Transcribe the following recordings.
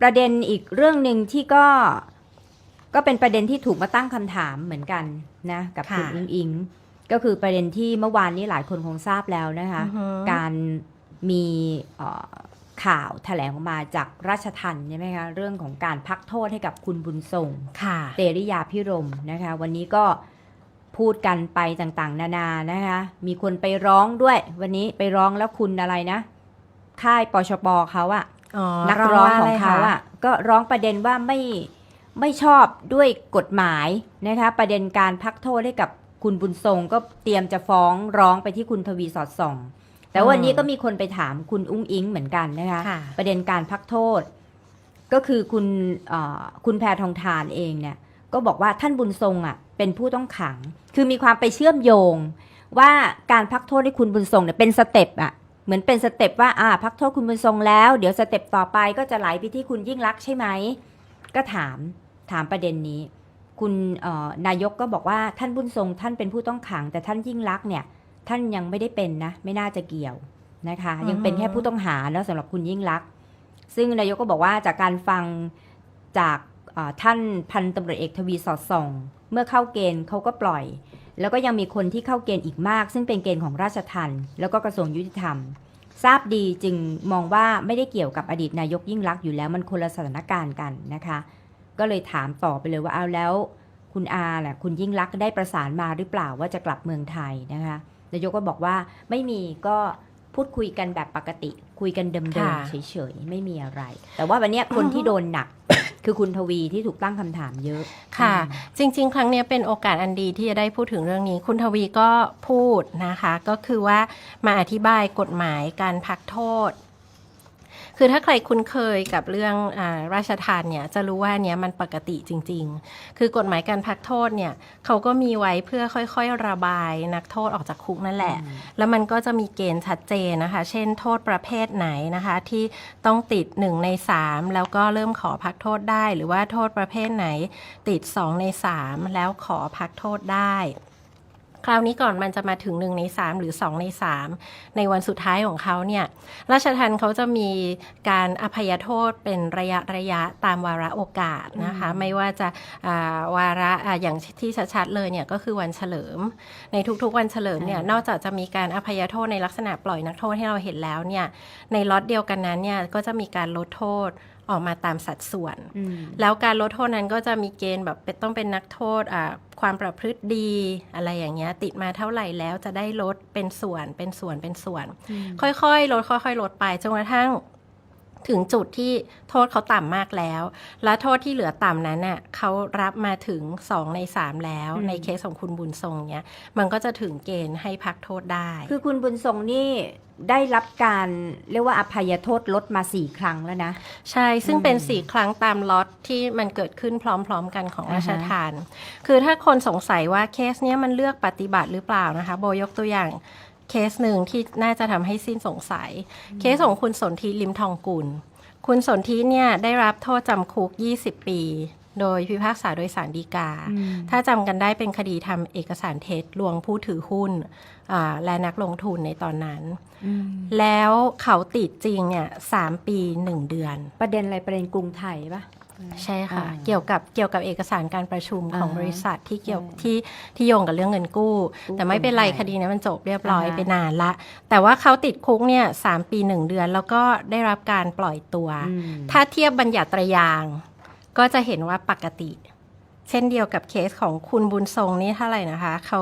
ประเด็นอีกเรื่องหนึ่งที่ก็ก็เป็นประเด็นที่ถูกมาตั้งคำถามเหมือนกันนะกับคุณค่ะอิงอิงก็คือประเด็นที่เมื่อวานนี้หลายคนคงทราบแล้วนะคะอือฮึการมีเอ่อข่าวแถลงออกมาจากราชทันใช่ไหมคะเรื่องของการพักโทษให้กับคุณบุญทรงค่ะเตริยาพิรมนะคะ วันนี้ก็พูดกันไปต่างๆ นานานะคะ มีคนไปร้องด้วย วันนี้ไปร้องแล้วคุณอะไรนะ ค่ายปชปเขาอะอ๋อ นักร้องว่าของะไเขาอะก็ร้องประเด็นว่าไม่ไม่ชอบด้วยกฎหมายนะคะประเด็นการพักโทษให้กับคุณบุญทรงก็เตรียมจะฟ้องร้องไปที่คุณทวีสอดส่อง แต่วันนี้ก็มีคนไปถามคุณอุ้งอิงเหมือนกันนะคะค่ะประเด็นการพักโทษ ก็คือคุณเอ่อคุณแพทองทานเองเนี่ยก็บอกว่าท่านบุญทรงอะเป็นผู้ต้องขัง คือมีความไปเชื่อมโยงว่าการพักโทษให้คุณบุญทรงเนี่ยเป็นสเต็ปอะ เหมือนเป็นสเต็ปว่าอ่าพักโทษคุณบุญทรงแล้ว เดี๋ยวสเต็ปต่อไปก็จะไหลไปที่คุณยิ่งรักษณ์ใช่ไหม ก็ถามถามประเด็นนี้ คุณเอ่อนายกก็บอกว่าท่านบุญทรงท่านเป็นผู้ต้องขัง แต่ท่านยิ่งรักษณ์เนี่ย ท่านยังไม่ได้เป็นนะ ไม่น่าจะเกี่ยวนะคะ ยังเป็นแค่ผู้ต้องหาแล้วสำหรับคุณยิ่งรักษณ์ซึ่งนายกก็บอกว่าจากการฟังจากเอ่อท่านพันตำรวจเอกทวีสอดส่อง เมื่อเข้าเกณฑ์เขาก็ปล่อย แล้วก็ยังมีคนที่เข้าเกณฑ์อีกมาก ซึ่งเป็นเกณฑ์ของราชทัณฑ์แล้วก็กระทรวงยุติธรรม ทราบดีจึงมองว่าไม่ได้เกี่ยวกับอดีตนายกยิ่งรักษณ์อยู่แล้วมันคนละสถานการณ์กันนะคะ ก็เลยถามต่อไปเลยว่าเอาแล้ว คุณอาแหละคุณยิ่งรักษณ์ได้ประสานมาหรือเปล่าว่าจะกลับเมืองไทยนะคะนายกก็บอกว่าไม่มีก็พูดคุยกันแบบปกติ คุยกันเดิมค่ะๆเฉยๆไม่มีอะไร แต่ว่าวันเนี้ยคนที่โดนหนัก คือคุณทวีที่ถูกตั้งคำถามเยอะค่ะอืมจริง ๆ ครั้งเนี้ยเป็นโอกาสอันดีที่จะได้พูดถึงเรื่องนี้ คุณทวีก็พูดนะคะ ก็คือว่ามาอธิบายกฎหมายการพักโทษ คือถ้าใครคุ้นเคยกับเรื่องอาราชทานเนี่ยจะรู้ว่าอันเนี้ยมันปกติจริง ๆ คือกฎหมายการพักโทษเนี่ยเขาก็มีไว้เพื่อค่อยๆระบายนักโทษออกจากคุกนั่นแหละ แล้วมันก็จะมีเกณฑ์ชัดเจนนะคะ เช่นโทษประเภทไหนนะคะ ที่ต้องติด 1 ใน 3 แล้วก็เริ่มขอพักโทษได้ หรือว่าโทษประเภทไหนติด 2 ใน 3 แล้วขอพักโทษได้ คราวนี้ก่อนมันจะมาถึง 1 ใน 3 หรือ 2 ใน 3 ในวันสุดท้ายของเขาเนี่ยราชทันเขาจะมีการอภัยโทษเป็นระยะระยะตามวาระโอกาสนะคะอืมไม่ว่าจะอ่าวาระอ่าอย่างที่ชัดๆเลยเนี่ยก็คือวันเฉลิม ในทุกๆวันเฉลิมเนี่ยนอกจากจะมีการอภัยโทษในลักษณะปล่อยนักโทษให้เราเห็นแล้วเนี่ยในล็อตเดียวกันนั้นเนี่ยก็จะมีการลดโทษ ออกมาตามสัดส่วนอืมแล้วการลดโทษนั้นก็จะมีเกณฑ์แบบเป็นต้องเป็นนักโทษอ่าความประพฤติดีอะไรอย่างเงี้ยติดมาเท่าไหร่แล้วจะได้ลดเป็นส่วนเป็นส่วนเป็นส่วน ค่อยๆ ลดค่อย ๆ ลดไปจนกระทั่ง ถึงจุดที่โทษเขาต่ำมากแล้ว และโทษที่เหลือต่ำนั้นน่ะเขารับมาถึง 2 ใน 3 แล้วอืมในเคสของคุณบุญทรงเนี้ยมันก็จะถึงเกณฑ์ให้พักโทษได้ คือคุณบุญทรงนี่ได้รับการเรียกว่าอภัยโทษลดมาสี่ครั้งแล้วนะ ใช่ซึ่งอืมเป็นสี่ครั้งตามล็อตที่มันเกิดขึ้นพร้อมๆกันของอ่าฮะราชทาน คือถ้าคนสงสัยว่าเคสเนี้ยมันเลือกปฏิบัติหรือเปล่านะคะ โบยกตัวอย่าง เคสหนึ่งที่น่าจะทำให้สิ้นสงสัย เคสของคุณสนธิลิมทองกุล คุณสนธิเนี่ยได้รับโทษจำคุก 20 ปี โดยพิพากษาโดยสารดีกา ถ้าจำกันได้เป็นคดีทำเอกสารเท็จลวงผู้ถือหุ้นอ่าและนักลงทุนในตอนนั้นอืมแล้วเขาติดจริงเนี่ยสามปีหนึ่งเดือน ประเด็นอะไรประเด็นกรุงไทยปะ ใช่ค่ะอ่าเกี่ยวกับเกี่ยวกับเอกสารการประชุมของอ่าฮะบริษัทที่เกี่ยวใช่ที่ที่โยงกับเรื่องเงินกู้กู้แต่ไม่เป็นไรคนไทยคดีนี้มันจบเรียบร้อยอ่าฮะไปนานละ แต่ว่าเขาติดคุกเนี่ยสามปีหนึ่งเดือน แล้วก็ได้รับการปล่อยตัวอืมถ้าเทียบบัญญัติยางก็จะเห็นว่าปกติ เช่นเดียวกับเคสของคุณบุญทรงนี่เท่าไหร่นะคะเขา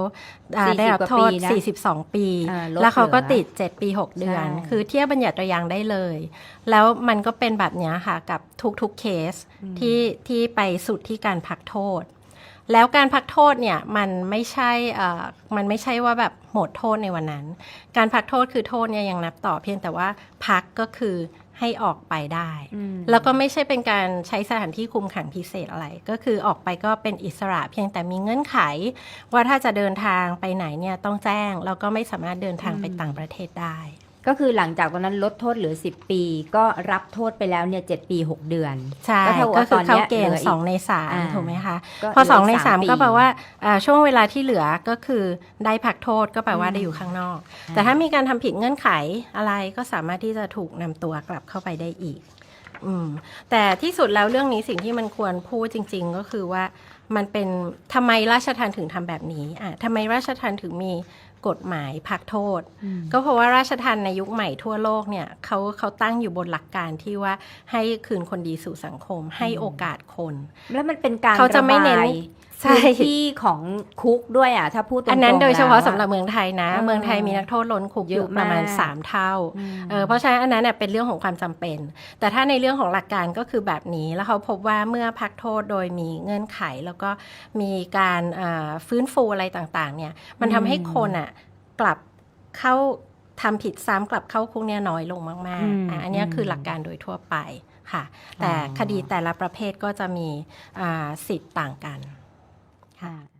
อ่า40ได้รับโทษ กว่าปีนะ42 ปี อ่าลดแล้วเขาก็เหลือติด 7 ปี 6 เดือน ใช่ คือเทียบบัญญัติยางได้เลย แล้วมันก็เป็นแบบเนี้ยค่ะกับทุกๆเคสที่ที่ไปสุดที่การพักโทษ แล้วการพักโทษเนี่ยมันไม่ใช่เอ่อมันไม่ใช่ว่าแบบหมดโทษในวันนั้น การพักโทษคือโทษเนี่ยยังนับต่อเพียงแต่ว่าพักก็คือให้ออกไปได้อืมแล้วก็ไม่ใช่เป็นการใช้สถานที่คุมขังพิเศษอะไร ก็คือออกไปก็เป็นอิสระ เพียงแต่มีเงื่อนไข ว่าถ้าจะเดินทางไปไหนเนี่ยต้องแจ้งแล้วก็ไม่สามารถเดินทางไปต่างประเทศได้ ก็คือหลังจากตอนนั้นลดโทษเหลือ 10 ปี ก็รับโทษไปแล้วเนี่ย7ปี 6 เดือน ใช่ก็เท่ากับก็คือตอนเนี้เข้ายเกณเหลืฑ์ออีกสองในสามอ่าถูกไหมคะก็พอเหลืสองในกสามปีก็แปลว่าอ่าช่วงเวลาที่เหลือก็คือได้พักโทษก็แปลว่าได้อยู่ข้างนอก แต่ถ้ามีการทำผิดเงื่อนไขอะไรก็สามารถที่จะถูกนำตัวกลับเข้าไปได้อีกอืมแต่ที่สุดแล้วเรื่องนี้สิ่งที่มันควรพูดจริง ๆ ก็คือว่ามันเป็นทำไมราชทันถึงทำแบบนี้อะทำไมราชทันถึงมี กฎหมายพักโทษ ก็เพราะว่าราชทันในยุคใหม่ทั่วโลกเนี่ยเขาเขาตั้งอยู่บนหลักการที่ว่าให้คืนคนดีสู่สังคม ให้โอกาสคน แล้วมันเป็นการเขาจะไม่เน้นระบายใช่ พื้นที่ของคุกด้วยอะถ้าพูดตรงๆอันนั้นโดยเฉพาะแล้วสำหรับเมืองไทยนะเออเมืองไทยมีนักโทษล้นคุกเยอยู่อะประมาณมากสามเท่าอืมเออเพราะฉะนั้นอันนั้นเนยเป็นเรื่องของความจำเป็น แต่ถ้าในเรื่องของหลักการก็คือแบบนี้แล้วเขาพบว่าเมื่อพักโทษโดยมีเงื่อนไข แล้วก็มีการอ่าฟื้นฟูอะไรต่างๆเนี่ยมันทำให้คนอะกลับเข้าทำผิดซ้ำกลับเข้าคุกเนี่ยน้อยลงมากอืมๆอะอันเนี้ยคือหลักการโดยทั่วไปค่ะ แต่อ๋อคดีแต่ละประเภทก็จะมีอ่าสิทธิ์ต่างกัน ค่ะ